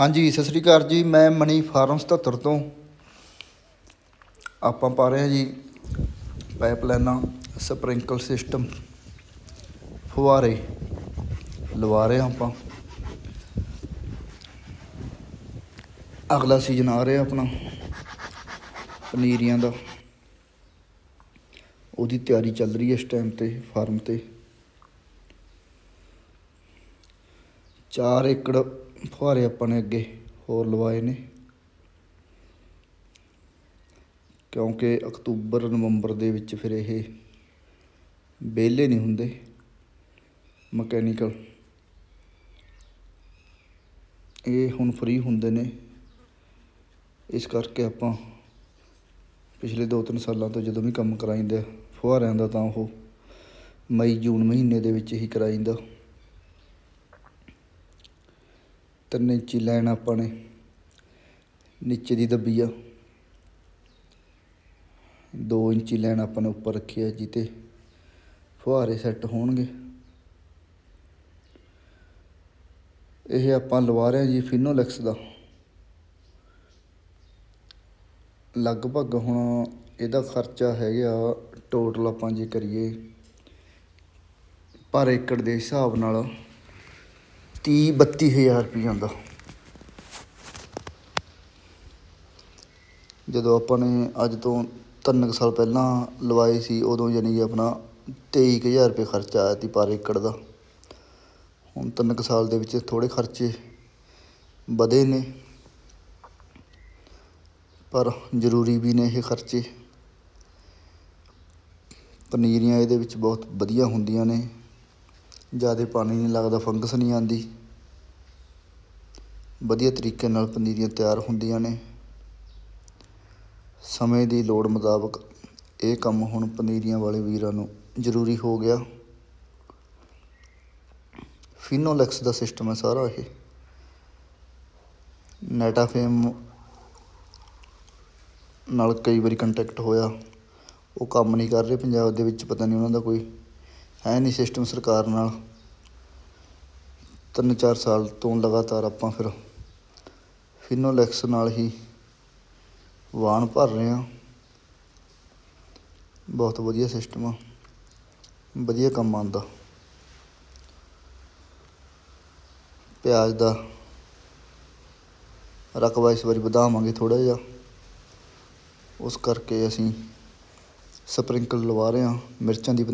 ਹਾਂਜੀ, ਸਤਿ ਸ੍ਰੀ ਅਕਾਲ ਜੀ। ਮੈਂ ਮਨੀ ਫਾਰਮ 77 ਤੋਂ। ਆਪਾਂ ਪਾ ਰਹੇ ਹਾਂ ਜੀ ਪਾਈਪਲਾਈਨਾਂ, ਸਪ੍ਰਿੰਕਲ ਸਿਸਟਮ, ਫੁਹਾਰੇ ਲਵਾ ਰਹੇ ਹਾਂ ਆਪਾਂ। ਅਗਲਾ ਸੀਜ਼ਨ ਆ ਰਿਹਾ ਆਪਣਾ ਪਨੀਰੀਆਂ ਦਾ। ਉਹਦੀ ਤਿਆਰੀ ਚੱਲ ਰਹੀ ਹੈ ਇਸ ਟਾਈਮ ਤੇ, ਫਾਰਮ ਤੇ। 4 ਏਕੜ ਫੁਹਾਰੇ ਆਪਾਂ ਨੇ ਅੱਗੇ ਹੋਰ ਲਵਾਏ ਨੇ। ਕਿਉਂਕਿ ਅਕਤੂਬਰ, ਨਵੰਬਰ ਦੇ ਵਿੱਚ ਫਿਰ ਇਹ ਵਿਹਲੇ ਨਹੀਂ ਹੁੰਦੇ ਮਕੈਨੀਕਲ। ਇਹ ਹੁਣ ਫ੍ਰੀ ਹੁੰਦੇ ਨੇ। ਇਸ ਕਰਕੇ ਆਪਾਂ ਪਿਛਲੇ 2-3 ਸਾਲਾਂ ਤੋਂ ਜਦੋਂ ਵੀ ਕੰਮ ਕਰਾਈਂਦੇ, ਫੁਹਾਰਿਆਂ ਦਾ ਤਾਂ ਉਹ ਮਈ ਜੂਨ ਮਹੀਨੇ ਦੇ ਵਿੱਚ ਹੀ ਕਰਾਈਂਦਾ। ਤਿੰਨ ਇੰਚੀ ਲਾਈਨ ਆਪਾਂ ਨੇ, ਨੀਚੇ ਦੀ ਦੱਬੀ ਆ। 2 ਇੰਚੀ ਲਾਈਨ ਆਪਾਂ ਨੇ ਉੱਪਰ ਰੱਖੀ ਆ ਜਿੱਤੇ ਫੁਹਾਰੇ ਸੈੱਟ ਹੋਣਗੇ। ਇਹ ਆਪਾਂ ਲਵਾ ਰਹੇ ਹਾਂ ਜੀ ਫਿਨੋਲੈਕਸ ਦਾ। ਲਗਭਗ ਹੁਣ ਇਹਦਾ ਖਰਚਾ ਹੈਗਾ ਟੋਟਲ ਆਪਾਂ ਜੇ ਕਰੀਏ, ਪਰ ਏਕੜ ਦੇ ਹਿਸਾਬ ਨਾਲ ਤੀਹ ਬੱਤੀ ਹਜ਼ਾਰ ਰੁਪਏ ਆਉਂਦਾ ਜਦੋਂ ਆਪਾਂ ਨੇ ਅੱਜ ਤੋਂ ਤਿੰਨ ਕੁ ਸਾਲ ਪਹਿਲਾਂ ਲਵਾਏ ਸੀ, ਉਦੋਂ ਯਾਨੀ ਕਿ ਆਪਣਾ 23000 ਰੁਪਏ ਖਰਚਾ ਆਇਆ ਸੀ ਪਰ ਏਕੜ ਦਾ। ਹੁਣ ਤਿੰਨ ਕੁ ਸਾਲ ਦੇ ਵਿੱਚ ਥੋੜ੍ਹੇ ਖਰਚੇ ਵਧੇ ਨੇ, ਪਰ ਜ਼ਰੂਰੀ ਵੀ ਨੇ ਇਹ ਖਰਚੇ। ਪਨੀਰੀਆਂ ਇਹਦੇ ਵਿੱਚ ਬਹੁਤ ਵਧੀਆ ਹੁੰਦੀਆਂ ਨੇ। ਜ਼ਿਆਦਾ ਪਾਣੀ ਨਹੀਂ ਲੱਗਦਾ, ਫੰਗਸ ਨਹੀਂ ਆਉਂਦੀ। ਵਧੀਆ ਤਰੀਕੇ ਨਾਲ ਪਨੀਰੀਆਂ ਤਿਆਰ ਹੁੰਦੀਆਂ ਨੇ। ਸਮੇਂ ਦੀ ਲੋੜ ਮੁਤਾਬਕ ਇਹ ਕੰਮ ਹੁਣ ਪਨੀਰੀਆਂ ਵਾਲੇ ਵੀਰਾਂ ਨੂੰ ਜ਼ਰੂਰੀ ਹੋ ਗਿਆ। ਫਿਨੋਲੈਕਸ ਦਾ ਸਿਸਟਮ ਹੈ ਸਾਰਾ ਇਹ। ਨੈਟਾਫੇਮ ਨਾਲ ਕਈ ਵਾਰੀ ਕੰਟੈਕਟ ਹੋਇਆ। ਉਹ ਕੰਮ ਨਹੀਂ ਕਰ ਰਹੇ, ਪੰਜਾਬ ਦੇ ਵਿੱਚ ਪਤਾ ਨਹੀਂ ਉਹਨਾਂ ਦਾ ਕੋਈ ਹੈ ਨਹੀਂ ਸਿਸਟਮ ਸਰਕਾਰ ਨਾਲ। ਤਿੰਨ ਚਾਰ ਸਾਲ ਤੋਂ ਲਗਾਤਾਰ ਆਪਾਂ ਫਿਰ ਫਿਨੋਲੈਕਸ ਨਾਲ ਹੀ ਵਾਹਣ ਭਰ ਰਹੇ ਹਾਂ। ਬਹੁਤ ਵਧੀਆ ਸਿਸਟਮ ਆ। ਵਧੀਆ ਕੰਮ ਆਉਂਦਾ। ਪਿਆਜ਼ ਦਾ ਰਕਬਾ ਇਸ ਵਾਰੀ ਵਧਾਵਾਂਗੇ ਥੋੜ੍ਹਾ ਜਿਹਾ। ਉਸ ਕਰਕੇ ਅਸੀਂ ਸਪਰਿੰਕਲ ਲਵਾ ਰਹੇ ਹਾਂ। ਮਿਰਚਾਂ ਦੀ